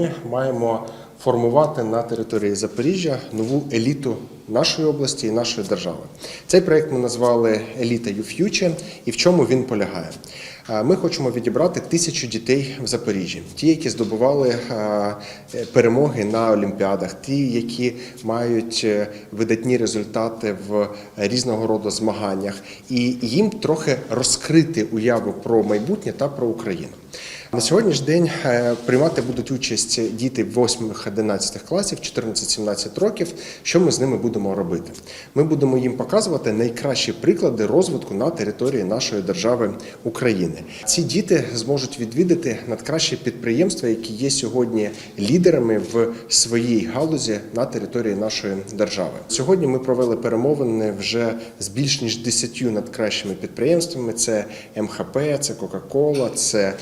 ми маємо формувати на території Запоріжжя нову еліту нашої області і нашої держави. Цей проект ми назвали Еліта Future. І в чому він полягає? Ми хочемо відібрати тисячу дітей в Запоріжжі, ті, які здобували перемоги на олімпіадах, ті, які мають е, видатні результати в різного роду змаганнях, і їм трохи розкрити уяву про майбутнє та про Україну. На сьогоднішній день е, приймати будуть участь діти 8-11 класів, 14-17 років. Що ми з ними будемо робити? Ми будемо їм показувати найкращі приклади розвитку на території нашої держави України. Ці діти зможуть відвідати надкращі підприємства, які є сьогодні лідерами в своїй галузі на території нашої держави. Сьогодні ми провели перемовини вже з більш ніж 10 надкращими підприємствами. Це МХП, це Кока-Кола, це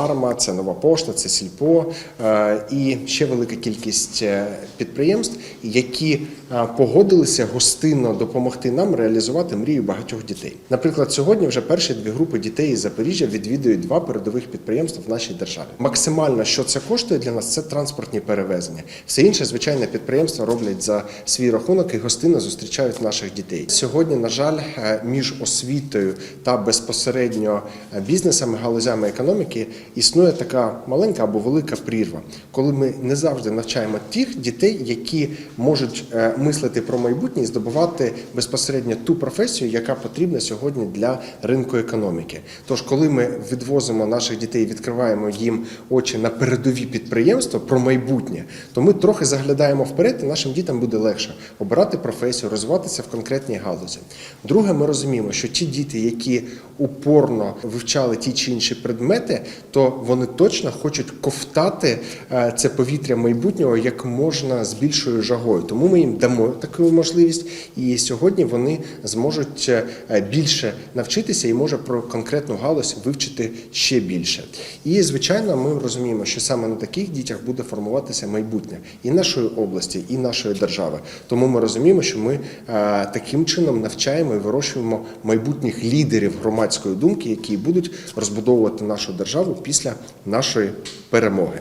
Біофарма, це Нова Пошта, це Сільпо е, і ще велика кількість е, підприємств, які е, погодилися гостинно допомогти нам реалізувати мрію багатьох дітей. Наприклад, сьогодні вже перші дві групи дітей із Запоріжжя відвідують два передових підприємства в нашій державі. Максимально, що це коштує для нас, це транспортні перевезення. Все інше, звичайно, підприємства роблять за свій рахунок і гостинно зустрічають наших дітей. Сьогодні, на жаль, між освітою та безпосередньо бізнесами, галузями економіки існує така маленька або велика прірва, коли ми не завжди навчаємо тих дітей, які можуть е, мислити про майбутнє і здобувати безпосередньо ту професію, яка потрібна сьогодні для ринку економіки. Тож, коли ми відвозимо наших дітей, відкриваємо їм очі на передові підприємства про майбутнє, то ми трохи заглядаємо вперед, і нашим дітям буде легше обирати професію, розвиватися в конкретній галузі. Друге, ми розуміємо, що ті діти, які упорно вивчали ті чи інші предмети, то вони точно хочуть ковтати е, це повітря майбутнього як можна з більшою жагою. Тому ми їм дамо таку можливість, і сьогодні вони зможуть е, більше навчитися і може про конкретну галузь вивчити ще більше. І звичайно, ми розуміємо, що саме на таких дітях буде формуватися майбутнє і нашої області, і нашої держави. Тому ми розуміємо, що ми е, таким чином навчаємо і вирощуємо майбутніх лідерів громадської думки, які будуть розбудовувати нашу державу після нашої перемоги.